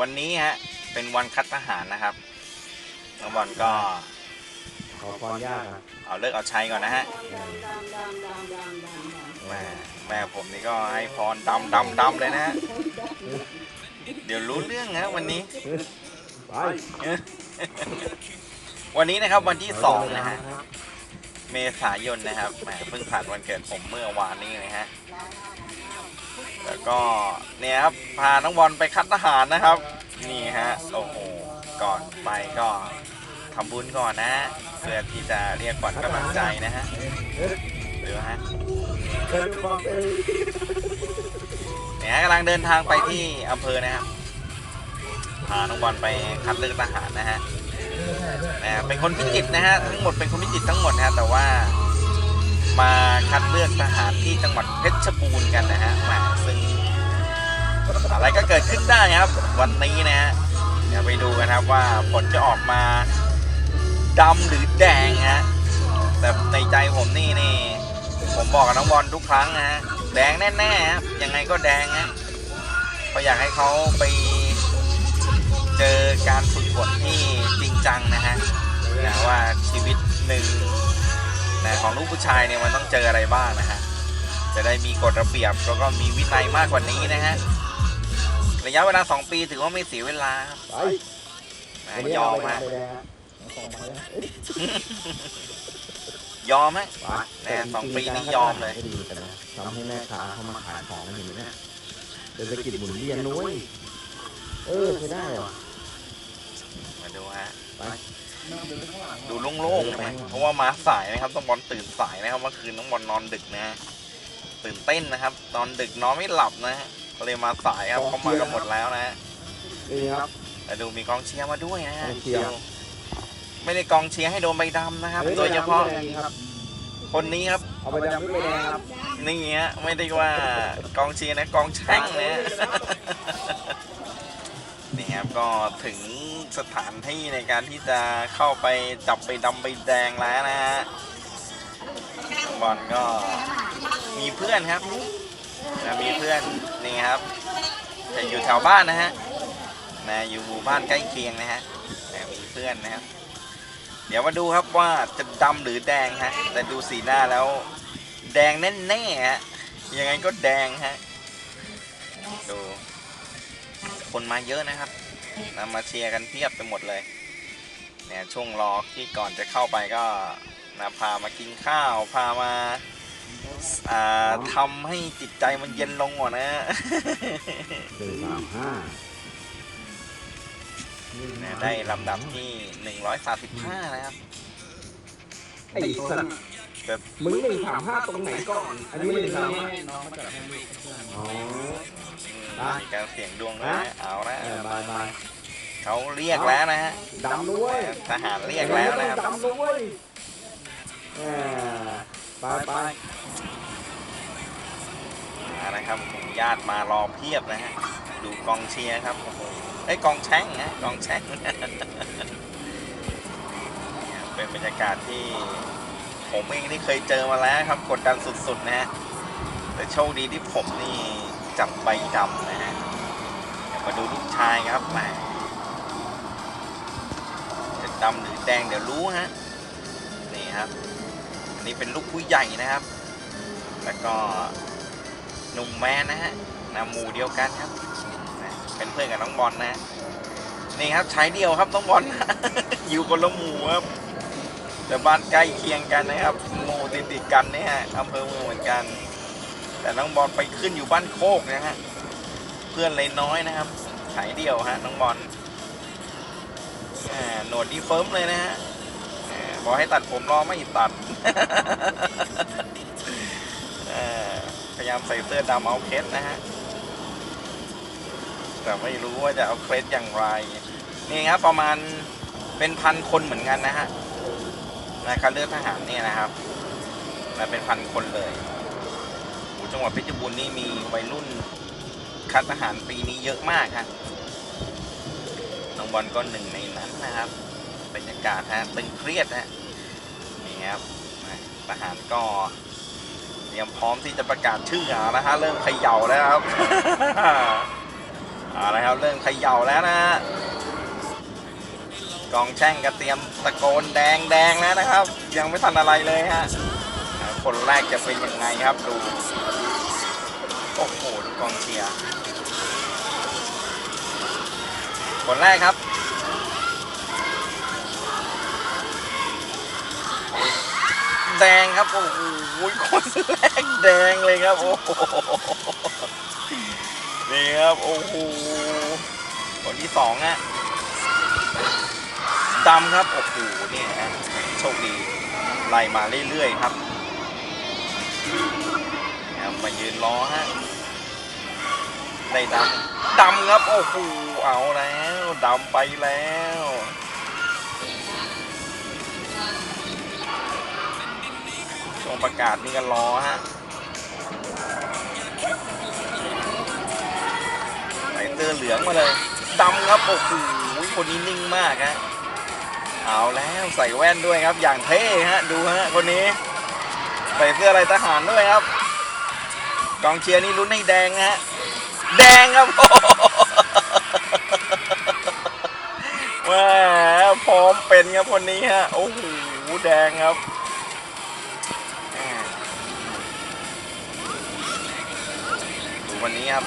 วันนี้ฮะ เป็นวันคัดทหารนะครับน้องบอลก็ขอพรยากครับเอาเลิกเอาชัยก่อนนะฮะเออแม่แม่ผมนี่ก็ให้พรดำดำดำเลยนะฮะเดี๋ยวรู้เรื่องนะวันนี้ ไปวันนี้นะครับวันที่สองนะฮะเมษายนนะครับแหมเพิ่งผ่านวันเกิดผมเมื่อวานนี้เลยฮะ แล้วก็เนี่ยครับพาน้องบอลไปคัดทหารนะครับ นี่ฮะโอ้โหก่อนไปก็ทำบุญก่อนนะเพื่อที่จะเรียกขวัญกำลังใจนะฮะดูฮะเดินบอกเองเนี่ยกำลังเดินทางไปที่อำเภอนะครับพาน้องบอลไปคัดเลือกทหารนะฮะนะเป็นคนพิจิตรนะฮะทั้งหมดเป็นคนพิจิตรทั้งหมดนะฮะแต่ว่า มาคัดเลือกทหารที่จังหวัดเพชรบูรณ์กันนะฮะแหมซึ่งอะไรก็เกิดขึ้นได้ครับ วันนี้นะฮะเดี๋ยวไปดูกันครับว่าผลจะออกมาดำหรือแดงฮะแต่ในใจผมนี่นี่ ผมบอกกับน้องบอลทุกครั้งนะฮะแดงแน่ๆครับยังไงก็แดงฮะเพราะอยากให้เขาไปเจอการฝึกฝนที่จริงจังนะฮะนะว่าชีวิตหนึ่ง นะของลูกผู้ชายเนี่ยมันต้องเจออะไรบ้างนะฮะจะได้มีกฎระเบียบแล้วก็มีวินัยมากกว่านี้นะฮะระยะเวลา 2 ปีถือว่าไม่เสียเวลาครับไปนะวันนี้ยอเอามไปฮะทำไปแล้วเอาของมาแล้วเอ้ยยอมฮะไปแน่สองปีนี้ยอมเลยให้ดีกันนะทำให้แม่ค้าเข้ามาขายของกันเห็นไหมเนี่ยเศรษฐกิจหมุนเวียนนุ้ยเออใช้ได้เหรอมาดูฮะไป ดูโล่งๆใช่ไหมเพราะว่ามาสายนะครับต้องบอลตื่นสายนะครับเมื่อคืนน้องบอลนอนดึกนะฮะตื่นเต้นนะครับนอนดึกนอนไม่หลับนะฮะก็เลยมาสายครับเขามากันหมดแล้วนะฮะนี่ครับแต่ดูมีกองเชียร์มาด้วยนะฮะกองเชียร์ดูไม่ได้กองเชียร์ให้โดนใบดำนะครับ โดยเฉพาะครับคนนี้ครับเอาไปดำไม่ไปแดงครับนี่ฮะไม่ได้ว่ากองเชียร์นะกองแช่งนะ ฮะครับ ก็ถึงสถานที่ในการที่จะเข้าไปจับใบดำใบแดงแล้วนะฮะบอลก็มีเพื่อนครับนะมีเพื่อนนี่ครับจะอยู่แถวบ้านนะฮะนะอยู่หมู่บ้านใกล้เคียงนะฮะนะมีเพื่อนนะครับ เดี๋ยวมาดูครับว่าจะดำหรือแดงฮะแต่ดูสีหน้าแล้ว แดงแน่ๆฮะยังไงก็แดงฮะดูคนมาเยอะนะครับ นำมาเชียร์กันเพียบไปหมดเลยเนี่ยช่วงรอที่ก่อนจะเข้าไปก็นะพามากินข้าวพามาอ่าทำให้จิตใจมันเย็นลงก่อนนะหนึ่งสามห้าเนี่ยได้ลำดับที่135นะครับไอ้สัตว์แบบมึงหนึ่งสามห้าตรงไหนก่อน อันนี้หนึ่งสามห้าอ๋ออืมมีการเสี่ยงดวงด้วยนะเอาละเออบายบาย เขาเรียกแล้วนะฮะดำด้วยทหารเรียกแล้วนะครับดำด้วยแหมไปไปมานะครับญาติมารอเพียบนะฮะดูกองเชียร์ครับโอ้โหไอ้ยกองแช่งนะกองแช่งเนี่ยเป็นบรรยากาศที่ผมเองนี่เคยเจอมาแล้วครับกดดันสุดๆนะฮะแต่โชคดีที่ผมนี่จับใบดำนะฮะเดี๋ยวมาดูลูกชายครับแหมจะ ดำหรือแดงเดี๋ยวรู้ฮะนี่ครับอันนี้เป็นลูกผู้ใหญ่นะครับ แล้วก็หนุ่มแมนนะฮะนะหมู่เดียวกันครับนะเป็นเพื่อนกับน้องบอลนะนี่ครับใช้เดียวครับน้องบอลอยู่คนละหมู่ครับแต่บ้านใกล้เคียงกันนะครับหมู่ติดติดกันเนี่ยฮะอำเภอเมืองเหมือนกัน แต่น้องบอลไปขึ้นอยู่บ้านโคกนะฮะเพื่อนเลยน้อยนะครับฉายเดียวฮะน้องบอล หนวดดีเฟิร์มเลยนะฮะบอกให้ตัดผมรอไม่ตัดพยายามใส่เสื้อดำเอาเคสนะฮะ แต่ไม่รู้ว่าจะเอาเคสอย่างไร นี่ครับประมาณเป็นพันคนเหมือนกันนะฮะในการเลือกทหารเนี่ยนะครับมาเป็นพันคนเลยจังหวัดเพชรบูรณ์นี่มีวัยรุ่นคัดทหารปีนี้เยอะมากครับ บอลก็หนึ่งในนั้นนะครับบรรยากาศฮะตึงเครียดฮะนี่ครับทหารก็เตรียมพร้อมที่จะประกาศชื่อแล้วนะฮะเริ่มเขย่าแล้วครับเอาละครับเริ่มเขย่าแล้วนะฮะกองแช่งก็เตรียมตะโกนแดงแดงแล้วนะครับ ยังไม่ทันอะไรเลยฮะคนแรกจะเป็นยังไงครับดูโอ้โหดูกองเชียร์ คนแรกครับแดงครับโอ้โหคนแรกแดงเลยครับโอ้โหนี่ครับโอ้โหคนที่สองอะดำครับโอ้โหนี่ฮะโชคดีไล่มาเรื่อยๆครับครับมายืนรอฮะได้ดำดำครับโอ้โหเอาแล้ว ดำไปแล้ว ช่วงประกาศนี่ก็รอฮะใส่เสื้อเหลืองมาเลยดำครับ โอ้โหคนนี้นิ่งมากฮะเอาแล้วใส่แว่นด้วยครับ อย่างเท่ฮะ ดูฮะ คนนี้ ใส่เสื้ออะไรทหารด้วยครับ กองเชียร์นี่ลุ้นให้แดงนะฮะ แดงครับ แหมพร้อมเป็นครับคนนี้ฮะโอ้โหแดงครับดูวันนี้ครับ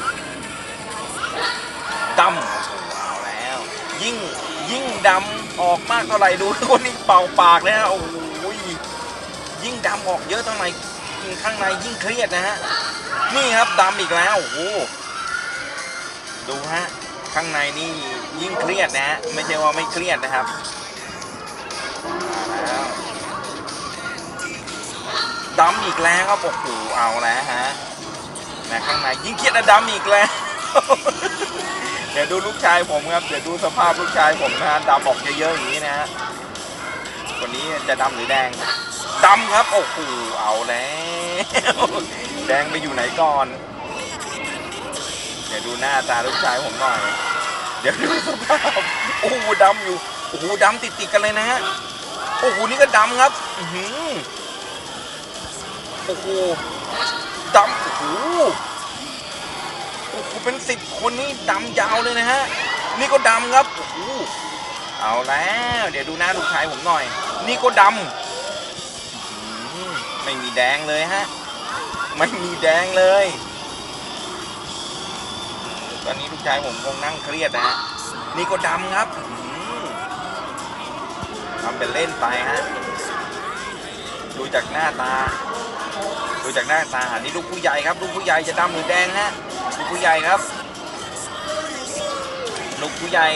ดำเอาแล้ว ยิ่งยิ่งดำออกมากเท่าไหร่ดูคนนี้เป่าปากเลยฮะโอ้โหยิ่งดำออกเยอะเท่าไหร่ข้างในยิ่งเครียดนะฮะนี่ครับดำอีกแล้วโอ้โหดูฮะข้างในนี่ ยิ่งเครียดนะฮะไม่ใช่ว่าไม่เครียดนะครับมาแล้วดำอีกแล้วครับโอ้โหเอาแล้วฮะนะข้างในยิ่งเครียดอะดำอีกแล้ว เดี๋ยวดูลูกชายผมครับเดี๋ยวดูสภาพลูกชายผมนะฮะดำออกเยอะๆอย่างนี้นะฮะคนนี้จะดำหรือแดงดำครับโอ้โหเอาแล้วแดงไปอยู่ไหนก่อน เดี๋ยวดูหน้าตาลูกชายผมหน่อย เดี๋ยวดูสภาพโอ้โหดำอยู่โอ้โหดำติดๆกันเลยนะฮะโอ้โหนี่ก็ดำครับอือโอ้โหดำโอ้โหโอ้โหเป็นสิบคนนี่ดำยาวเลยนะฮะนี่ก็ดำครับโอ้โหเอาแล้ว เดี๋ยวดูหน้าลูกชายผมหน่อย นี่ก็ดำไม่มีแดงเลยฮะไม่มีแดงเลย ตอนนี้ลูกชายผมคงนั่งเครียดนะฮะนี่ก็ดำครับทำเป็นเล่นไปฮะดูจากหน้าตา ดูจากหน้าตาอันนี้ลูกผู้ใหญ่ครับ ลูกผู้ใหญ่จะดำหรือแดงฮะลูกผู้ใหญ่ครับ ลูกผู้ใหญ่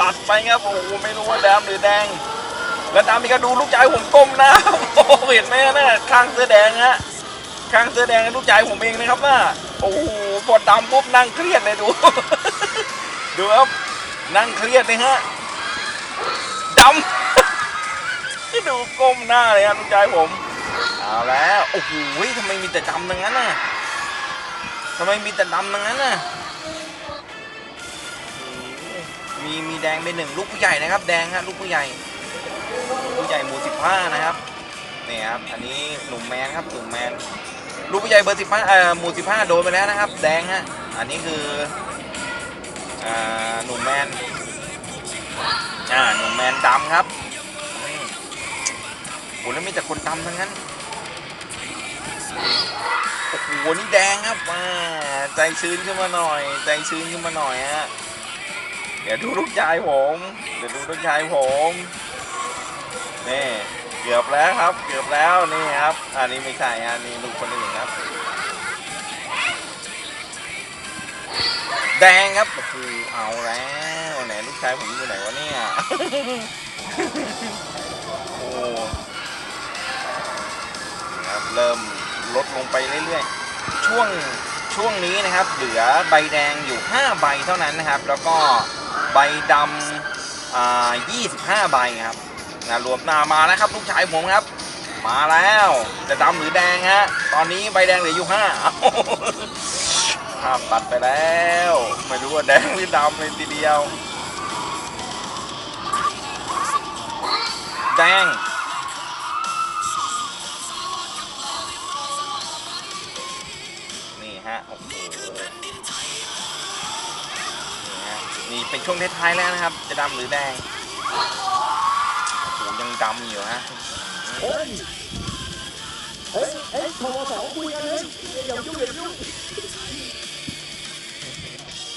ตัดไปครับโอ้โหไม่รู้ว่าดำหรือแดงแล้วดำอีกก็ดูลูกชายผมก้มหน้าโอ้เห็นไหมนะข้างเสื้อแดงฮะ ข้างเสื้อแดงลูกชายผมเองนะครับน่ะโอ้โหพอดำปุ๊บนั่งเครียดเลยดู ดูครับนั่งเครียดเลยฮะดำดูก้มหน้าเลยครับลูกชายผมเอาแล้วโอ้โหทำไมมีแต่ดำทั้งนั้นน่ะทำไมมีแต่ดำทั้งนั้นน่ะมีมีแดงเป็นหนึ่งลูกผู้ใหญ่นะครับ แดงฮะลูกผู้ใหญ่ผู้ใหญ่หมู่สิบห้านะครับนี่ครับอันนี้หนุ่มแมนครับหนุ่มแมน ลูกผู้ใหญ่เบอร์สิบห้าเอ่อหมู่สิบห้าโดนไปแล้วนะครับ แดงฮะ อันนี้คืออ่าหนุ่มแมนอ่าหนุ่มแมนดำครับโอ้แล้วมีแต่คนดำทั้งนั้นโอ้โหนี่แดงครับอ่าใจชื้นขึ้นมาหน่อย ใจชื้นขึ้นมาหน่อยฮะเดี๋ยวดูลูกชายผม เดี๋ยวดูลูกชายผมนี่ เกือบแล้วครับ เกือบแล้วนี่ครับอันนี้ไม่ใช่อันนี้ลูกคนอื่นครับ แดงครับโอ้โหเอาแล้วไหนลูกชายผมอยู่ไหนวะเนี่ยโอ้ครับเริ่มลดลงไปเรื่อยๆ ช่วงช่วงนี้นะครับ เหลือใบแดงอยู่ 5 ใบเท่านั้นนะครับ แล้วก็ใบดำอ่า25 ใบครับ นะรวมหน้ามาแล้วครับลูกชายผมครับ มาแล้วจะดำหรือแดงฮะตอนนี้ใบแดงเหลืออยู่5เอ้าภาพตัดไปแล้ว ไม่รู้ว่าแดงหรือดำเลยทีเดียว แดงดฮะโอ้โหนี่เป็นช่วงท้ายๆแล้วนะครับ จะดำหรือแดง ดำอยู่ฮะเฮ้ยเฮ้ยเฮ้ยโทรสองคุยกันเลยอย่ายุ่งอย่ายุ่ง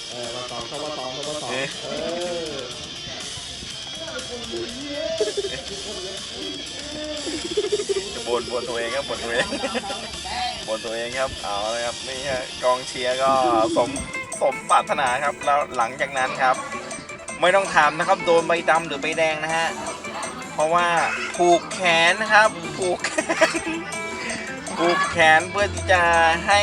เออมาสองโทรมาสองโทรมาสองเออบนบนตัวเองครับบนตัวเองบนตัวเองครับเอาเลยครับนี่ฮะกองเชียร์ก็สมสมปรารถนาครับแล้วหลังจากนั้นครับ ไม่ต้องถามนะครับโดนใบดำหรือใบแดงนะฮะ เพราะว่าผูกแขนนะครับผูกแขนผูกแขนเพื่อที่จะให้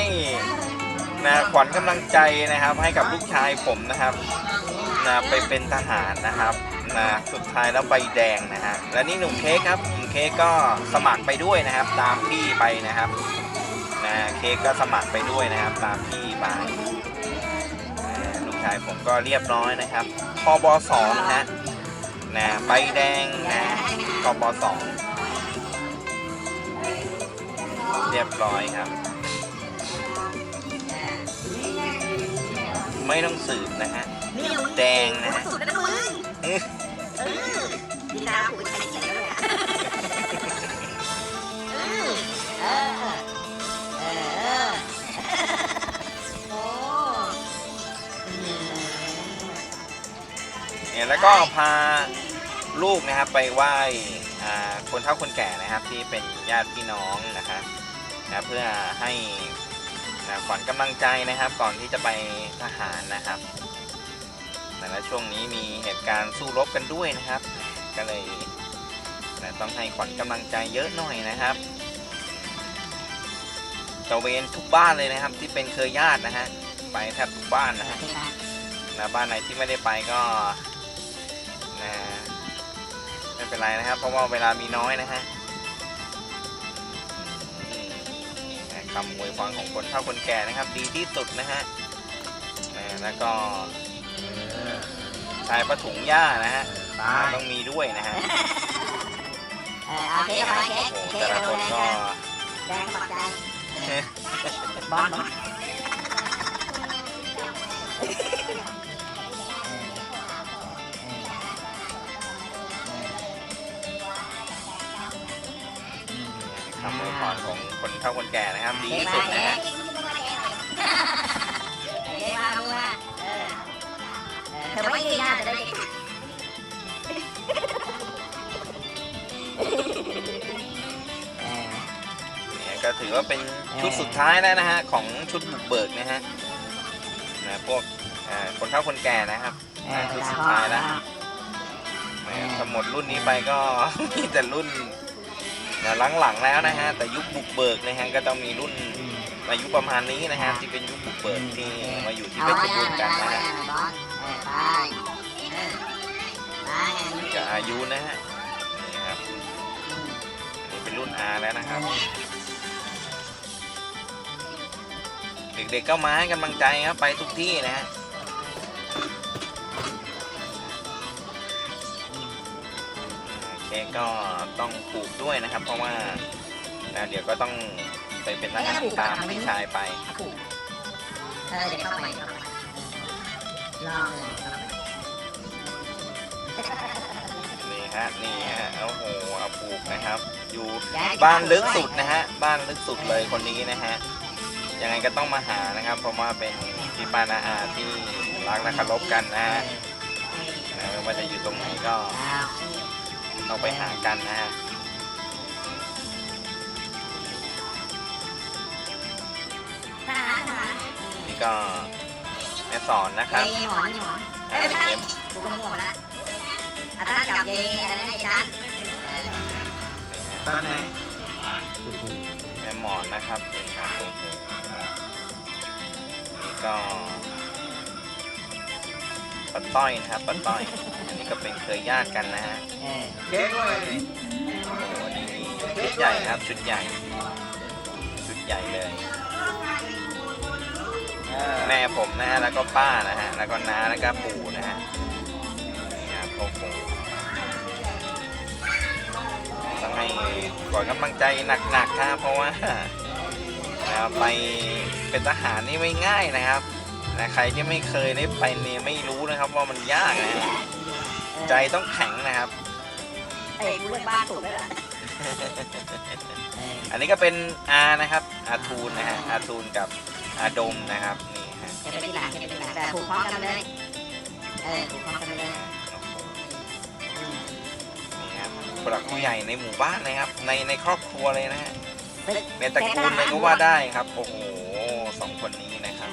นะขวัญกำลังใจนะครับ ให้กับลูกชายผมนะครับนะไปเป็นทหารนะครับนะสุดท้ายแล้วใบแดงนะฮะและนี่หนุ่มเค้กครับหนุ่มเค้กก็สมัครไปด้วยนะครับ ตามพี่ไปนะครับนะเค้กก็สมัครไปด้วยนะครับ ตามพี่ไปนะลูกชายผมก็เรียบร้อยนะครับพบสองนะฮะ นะใบแดงนะกบสองเรียบร้อยครับ ไม่ต้องสืบนะฮะแดงนะเนี่ยแล้วก็พา ลูกนะครับไปไหว้อ่าคนเฒ่าคนแก่นะครับที่เป็นญาติพี่น้องนะครับนะเพื่อให้นะขวัญกำลังใจนะครับ ก่อนที่จะไปทหารนะครับแต่ละช่วงนี้มีเหตุการณ์สู้รบกันด้วยนะครับ ก็เลยนะต้องให้ขวัญกำลังใจเยอะหน่อยนะครับตระเวนทุกบ้านเลยนะครับ ที่เป็นเครือญาตินะฮะไปแทบทุกบ้านนะฮะนะบ้านไหนที่ไม่ได้ไปก็นะ ไม่เป็นไรนะครับ เพราะว่าเวลามีน้อยนะฮะอืมนะคำอวยพรของคนเฒ่าคนแก่นะครับ ดีที่สุดนะฮะนะแล้วก็ชายประถุงหญ้านะฮะตายต้องมีด้วยนะฮะเออเอาเค้กเอาไปเค้กโอ้โหเค้กแต่ละเอาคนแดงก็แดงปักใจบ้าน บ้านคำอวยพรของคนเฒ่าคนแก่นะครับ ดีที่สุดนะฮะเค้กมามึงมาเออเออเธอไม่ยืนหน้าจะได้เด็กเนี่ยก็ถือว่าเป็นชุดสุดท้ายแล้วนะฮะ ของชุดบุกเบิกนะฮะนะพวกอ่าคนเฒ่าคนแก่นะครับเออชุดด่าสุดพ่อท้ายแล้วนะนะถ้าหมดรุ่นนี้ไปก็มีแต่รุ่น นะหลังๆแล้วนะฮะแต่ยุคบุกเบิกนะฮะก็ต้องมีรุ่นอายุประมาณนี้นะฮะที่เป็นยุคบุกเบิกที่มาอยู่ที่เพชรบูรณ์กันนะฮะบอลเออไปเออไปไงนี่ก็อายุนะฮะนี่ครับอันนี้เป็นรุ่น R แล้วนะครับ เด็กๆก็มาให้กำลังใจครับไปทุกที่นะฮะ เค้กก็ต้องปลูกด้วยนะครับ เพราะว่านะเดี๋ยวก็ต้องไปเป็นทหารตามพี่ชายไปผูกเออเดี๋ยวเข้าไปเข้าไปลองเลยเข้าไปนี่ฮะนี่ฮะโอ้โหเอาปลูกนะครับ อยู่ย้ยบ้านลึกสุดนะฮะบ้านลึกสุดเลยคนนี้นะฮะยังไงก็ต้องมาหานะครับ เพราะว่าเป็นพี่ป้านาอาที่รักและเคารพกันนะฮะนะไม่ว่าจะอยู่ตรงไหนก็ อ้าไปหากันนะฮะนี่ก็แม่สอนนะครับเยหมอนนี่หมอนเอ้ยไม่ใช่เอ็มกูก็มั่วละอัตรากับเยอะไรนะไอ้จันตอนไหนแม่หมอนนะครับนี่ครับตรงนี่ก็ป้าต้อยนะครับป้าต้อย นนี้ก็เป็นเคยญาติกันนะฮะเออเค้กด้วยโอ้โหนี่ชุดใหญ่ครับชุดใหญ่ ชุดใหญ่เลย แม่ผมนะฮะแล้วก็ป้านะฮะแล้วก็น้าแล้วก็ปู่นะฮะนี่ครับโอ้โหต้องให้ก่อนกำลังใจหนักๆครับเพราะว่านะครับไปเป็นทหารนี่ไม่ง่ายนะครับนะใครที่ไม่เคยได้ไปเนี่ยไม่รู้นะครับว่ามันยากนะฮะ ใจต้องแข็งนะครับเอ้ยกูเลือกบ้านถูกแล้วล่ะเอออันนี้ก็เป็นอานะครับอาทูนนะฮะอาทูนกับอาดมนะครับนี่ฮะจะเป็นที่หลังจะเป็นที่หลังแต่ผูกพร้อมกันเลยเออผูกพร้อมกันเลยอืมนี่ครับผู้หลักผู้ใหญ่ในหมู่บ้านนะครับ ในในครอบครัวเลยนะฮะตึกในตระกูลเลยก็ว่าได้ครับโอ้โหสองคนนี้นะครับ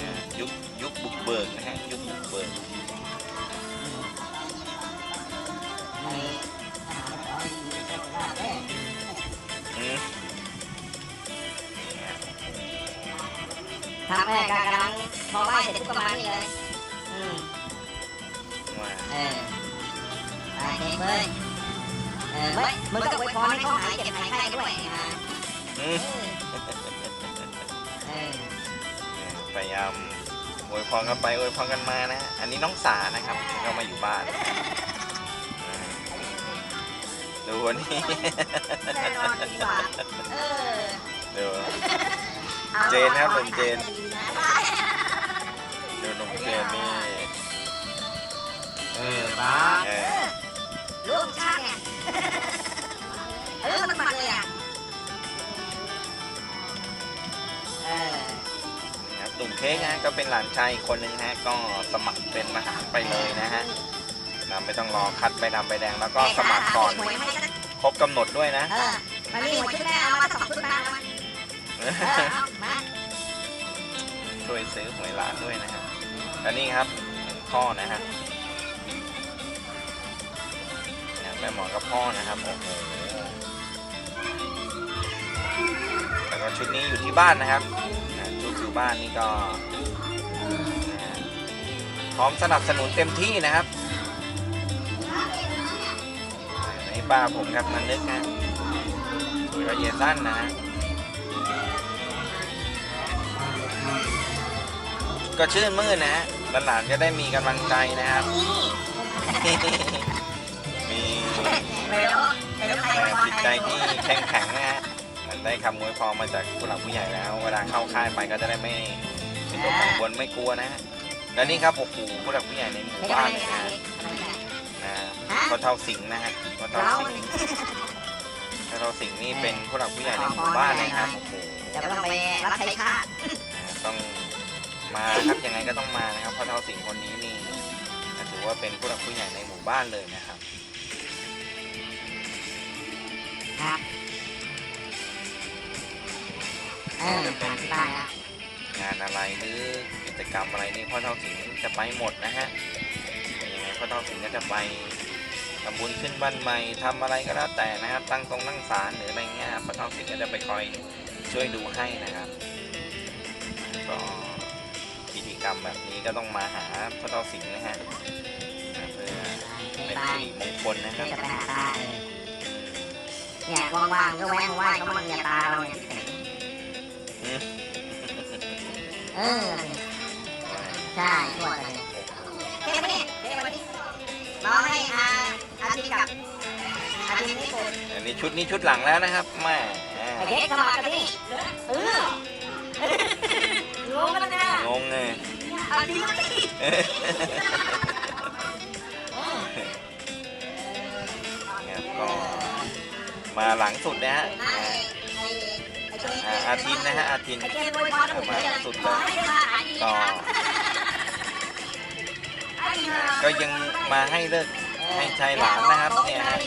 อ่ายุคยุคบุกเบิกนะฮะยุคบุกเบิก ทำแม่กำลังพอไหว้เสร็จปุ๊บก็มานี่เลยอืมว่าเออไปเก่งเลยเออไม่มึงก็อวยพรให้เขาหายเจ็บหายไข้ด้วยนะอืมเออพยายามอวยพรกันไปอวยพรกันมานะฮะอันนี้น้องสานะครับก็มาอยู่บ้านอ่าดูวันนี้แน่นอนดีกว่าเออดูอา เจนครับผมเจนดีนะดูหนุ่มเจนนี่เออป้าเออร่วมชาติไงเออมันมันเลยอะเออนี่ครับหนุ่มเค้กนะก็เป็นหลานชายอีกคนหนึ่งฮะก็สมัครเป็นทหารไปเลยนะฮะนะไม่ต้องรอคัดไปดำไปแดงแล้วก็สมัครก่อนหวยให้สักครบกำหนดด้วยนะเออมันมีหวยชุดแม่เอามาสองชุด ช่วยซื้อหวยร้านด้วยนะฮะและนี่ครับพ่อนะฮะนี่ยแม่หมอกับพ่อนะครับโอ้โหแล้วก็ชุดนี้อยู่ที่บ้านนะครับชุดอยู่บ้านนี่ก็ พร้อมสนับสนุนเต็มที่นะครับนี่ป้าผมครับมันนึกนะคุยกับเยสั้นนะฮะ ก็ชื่นมื่นนะฮะหลานๆจะได้มีกำลังใจนะครับ มีไม่รู้ไม่รู้ใครเอ่ไปอพรจิตใคใจรที่แข็งแข็งนะฮะมันได้คำอวยพรมาจากผู้หลักผู้ใหญ่แล้ว เวลาเข้าค่ายไปก็จะได้ไม่ไม่ตกกังวลไม่กลัวนะฮะและนี่ครับโอ้โหผู้หลักผู้ใหญ่ในหมู่ไม่ได้บ้านไม่เลยได้นะไม่ได้นะฮะพ่อเท่าสิงห์นะฮะพ่อเท่าเราสิงห์พ่อเท่าสิงห์นี่เป็นผู้หลักผู้ใหญ่ในหมู่บ้านนะครับโอ้โหจะต้องไปรับใช้ชาติต้อง มาครับยังไงก็ต้องมานะครับเพราะเท่าสิ่งคนนี้นี่ถือว่าเป็นผู้หลักผู้ใหญ่ในหมู่บ้านเลยนะครับครับเออผ่านที่บ้านแล้วงานอะไรหรือกิจกรรมอะไรนี่พ่อเท่าสิงห์จะไปหมดนะฮะยังไงพ่อเท่าสิงห์ก็จะไปทำบุญขึ้นบ้านใหม่ทำอะไรก็แล้วแต่นะครับ ตั้งตรงตั้งศาลหรืออะไรเงี้ยพ่อเท่าสิงห์ก็จะไปคอยช่วยดูให้นะครับก็พิธีก รรมแบบนี้ก็ต้องมาหาพ่อเท่าสิงห์นะฮะเพื่อไปเป็นบ้าสินริมงคลนะคก็รับจะไปหาตาเองเนี่ยว่างๆก็แวะไหว้เขาบ้างเนี่ยตาเราเนี่ยอืมเออใช่ทั่วกันเลยเท่ไหมเนี่ยเท่ไหมน้องให้อาอาทิตย์กับอาทิตย์นี่ปุ๊บอันนี้ชุดนี้ชุดหลังแล้วนะครับแม่ไอ้เด็กสมัครกันที่เอองงกันนะงงเลย อาทิตย์นี่ครับก็มาหลังสุดนะฮะไอ้ไอ้ไอ้ช่วยอ่าอาทินนะฮะอาทินไอ้เกมบอยบอลผมเลยขอให้ได้มาหาดีก็นะก็ยังมาให้เลิกให้ชายหลานนะครับเนี่ยฮะ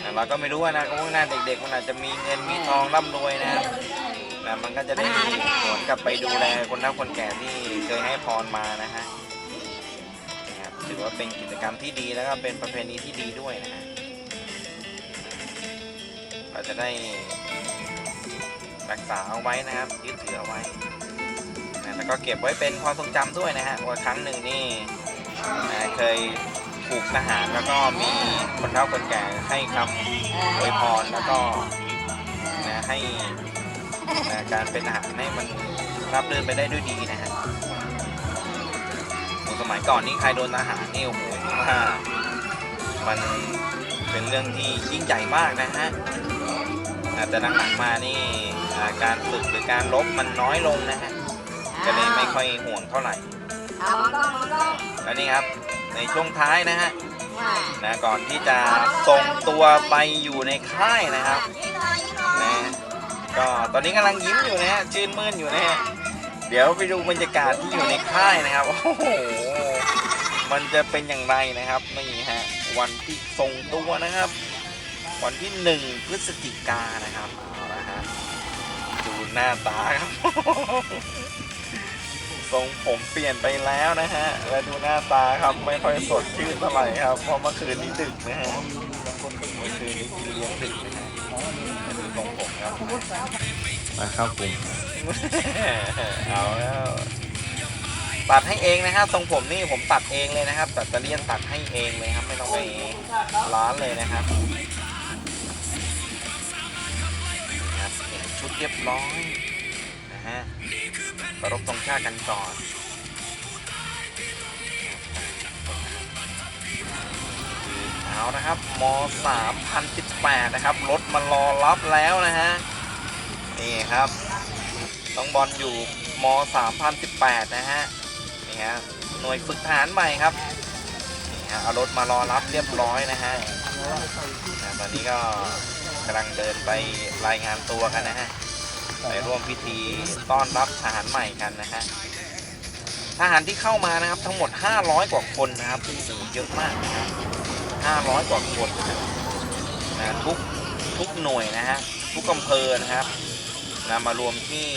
แต่เราก็ไม่รู้ว่านะก็ว่าหน้าเด็กๆมันอาจจะมีเงินมีทองร่ำรวยนะครับ แต่มันก็จะได้มีผลกลับไปดูแลคนเฒ่าคนแก่ที่เคยให้พรมานะฮะนะครับถือว่าเป็นกิจกรรมที่ดีแล้วก็เป็นประเพณีที่ดีด้วยนะฮะเราจะได้รักษาเอาไว้นะครับยึดถือเอาไว้นะแล้วก็เก็บไว้เป็นความทรงจำด้วยนะฮะว่าครั้งหนึ่งนี่นะเคยถูกทหารแล้วก็มีคนเฒ่าคนแก่ให้คำอวยพรแล้วก็นะให้นะ การเป็นทหารให้มันรับเดินไปได้ด้วยดีนะฮะโอ้สมัยก่อนนี่ใครโดนทหารนี่โอ้โหว่ามันเป็นเรื่องที่ยิ่งใหญ่มากนะฮะใอ่าแต่หลังๆมานี่อ่าการฝึกหรือการลบมันน้อยลงนะฮะก็เลยไม่ค่อยห่วงเท่าไหร่เอามองกล้องมองกล้องแล้วนี่ครับในช่วงท้ายนะฮะว่านะก่อนที่จะส่งตัวไปอยู่ในค่ายนะครับ ก็ตอนนี้กำลังยิ้มอยู่นะฮะชื่นมื่นอยู่นะฮะเดี๋ยวไปดูบรรยากาศที่อยู่ในค่ายนะครับโอ้โหมันจะเป็นอย่างไรนะครับนี่ฮะวันที่ส่งตัวนะครับ วันที่หนึ่งพฤศจิกานนะครับเอาละฮะดูหน้าตาครับทรงผมเปลี่ยนไปแล้วนะฮะ และดูหน้าตาครับไม่ค่อยสดชื่นเท่าไหร่ครับเพราะเมื่อคืนนี้ดึกนะฮะเมื่อคืนนี้กินเลี้ยงดึก มครับนะครับผมเอาแล้วตัดให้เองนะฮะทรงผมนี่ผมตัดเองเลยนะครับตัดตะเลียนตัดให้เองเลยครับ ไม่ต้องไปร้านเลยนะครับครับเห็นชุดเรียบร้อยนะฮะเคารพตรงชาติกันก่อน เอานะครับม3018 นะครับ รถมารอรับแล้วนะฮะ นี่ครับน้องบอลอยู่ม3018 นะฮะ นี่ฮะ หน่วยฝึกทหารใหม่ครับ นี่ฮะ เอารถมารอรับเรียบร้อยนะฮะ ตอนนี้ก็กำลังเดินไปรายงานตัวกันนะฮะ ไปร่วมพิธีต้อนรับทหารใหม่กันนะฮะทหารที่เข้ามานะครับทั้งหมด 500 กว่าคนนะครับโอ้โหเยอะมากนะครับ 500 กว่าคนนะครับนะทุกทุกหน่วยนะฮะทุกอำเภอนะครับนะมารวมที่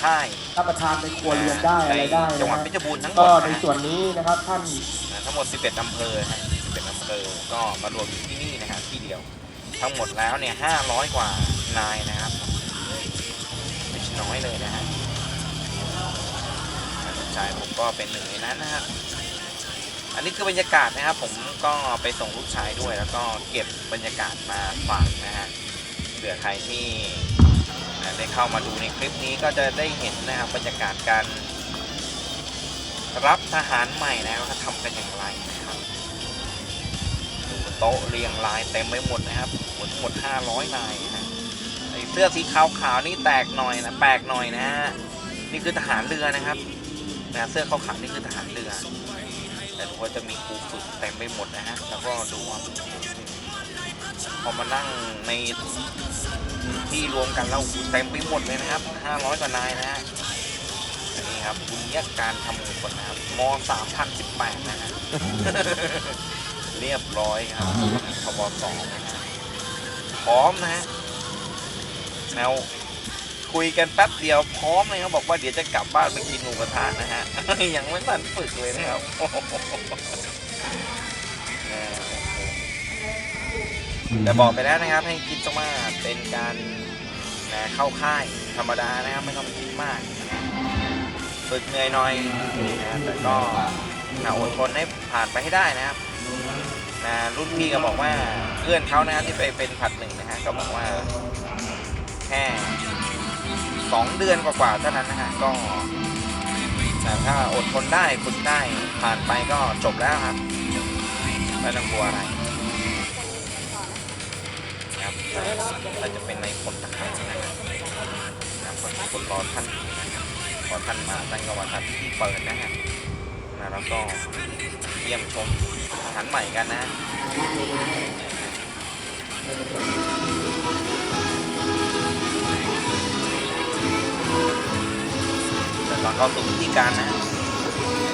ค่ายถ้าประธานในครัวเรือนได้อะไรได้ในจังนะหวัดฮะเพชรบูรณ์ทั้งหมก็ดในนะฮะส่วนนี้นะครับท่านนะทั้งหมด 11อำเภอฮะ11อำเภอก็มารวมอยู่ที่นี่นะฮะที่เดียวทั้งหมดแล้วเนี่ย500 กว่านายนะครับไม่ใช่น้อยเลยนะฮะลูกชายผมก็เป็นหนึ่งในนั้นนะฮะ อันนี้คือบรรยากาศนะครับ ผมก็ไปส่งลูกชายด้วย แล้วก็เก็บบรรยากาศมาฝากนะฮะเผื่อใครที่ได้เข้ามาดูในคลิปนี้ก็จะได้เห็นนะครับบรรยากาศการรับทหารใหม่นะว่าเขาทำกันอย่างไรนะครับดูโต๊ะเรียงรายเต็มไปหมดนะครับหมดหมด500นายนะไอเสื้อสีขาวๆนี่แตกหน่อยนะแปลกหน่อยนะฮะนี่คือทหารเรือนะครับนะเสื้อขาวๆนี่คือทหาร เรือแต่ดูว่าจะมีครูฝึกเต็มไปหมดนะฮะ แล้วก็ดูว่าพอมานั่งในที่รวมกันแล้วเต็มไปหมดเลยนะครับ 500 กว่านายนะฮะอันนี้ครับบุญยการทำมงคลนะครับม3018 นะฮะ เรียบร้อยครับทบสองนะฮะพร้อมนะฮะแนว คุยกันแป๊บเดียวพร้อมเลยครับบอกว่าเดี๋ยวจะกลับบ้านไปกินหมูกระทะนะฮะยังไม่ทันฝึกเลยนะครับเออแต่บอกไปแล้วนะครับให้คิดซะว่าเป็นการนะเข้าค่ายธรรมดานะครับไม่ต้องไปคิดมากฝึกเหนื่อยหน่อยนะแต่ก็นะอดทนให้ผ่านไปให้ได้นะครับนะรุ่นพี่ก็บอกว่าเพื่อนเขานะที่ไปเป็นผัดหนึ่งนะฮะก็บอกว่าแค่ สองเดือนกว่าๆเท่านั้นนะฮะก็นะถ้าอดทนได้ฝึกได้ผ่านไปก็จบแล้วครับไม่ต้องกลัวอะไรนะครับถ้าจะเป็นในพลทหารนะครับนะคนรอท่านนะครับพอท่านมาท่านก็ว่าท่านที่เปิดนะฮะนะแล้วก็เยี่ยมชมทหารใหม่กันนะ เข้าสู่พิธีการนะ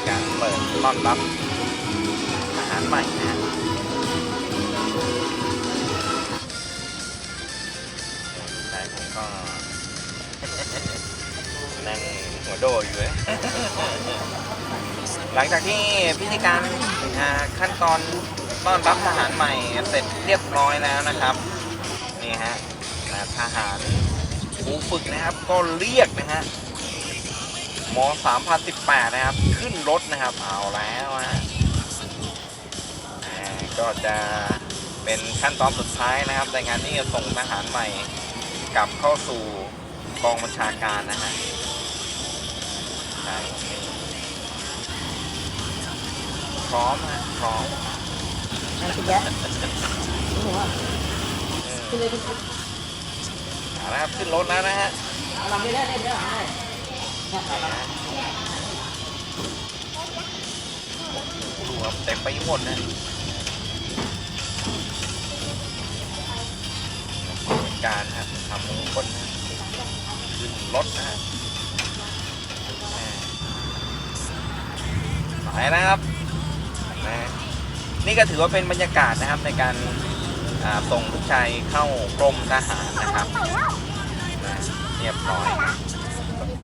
การเปิดต้อนรับทหารใหม่นะแต่ผมก็นั่งหัวโดอยู่เลยหลังจากที่พิธีการขั้นตอนต้อนรับทหารใหม่เสร็จเรียบร้อยแล้วนะครับ นี่ฮะอาทหารครูฝึกนะครับก็เรียกนะฮะ ม3018 นะครับ ขึ้นรถนะครับ เอาแล้วฮะอ่าก็จะเป็นขั้นตอนสุดท้ายนะครับในงานที่จะส่งทหารใหม่กลับเข้าสู่กองบัญชาการนะฮะใช่พร้อมฮะพร้อมนั่นคิดเยอะหัวเออคิดเลยคิดนะครับขึ้นรถแล้วนะฮะ ดูครับเต็มไปหมดนะการฮะทำมงคลนะขึ้นรถนะฮะแหม่ไปนะครับนะนี่ก็ถือว่าเป็นบรรยากาศนะครับในการส่งลูกชายเข้ากรมทหารนะครับเรียบร้อย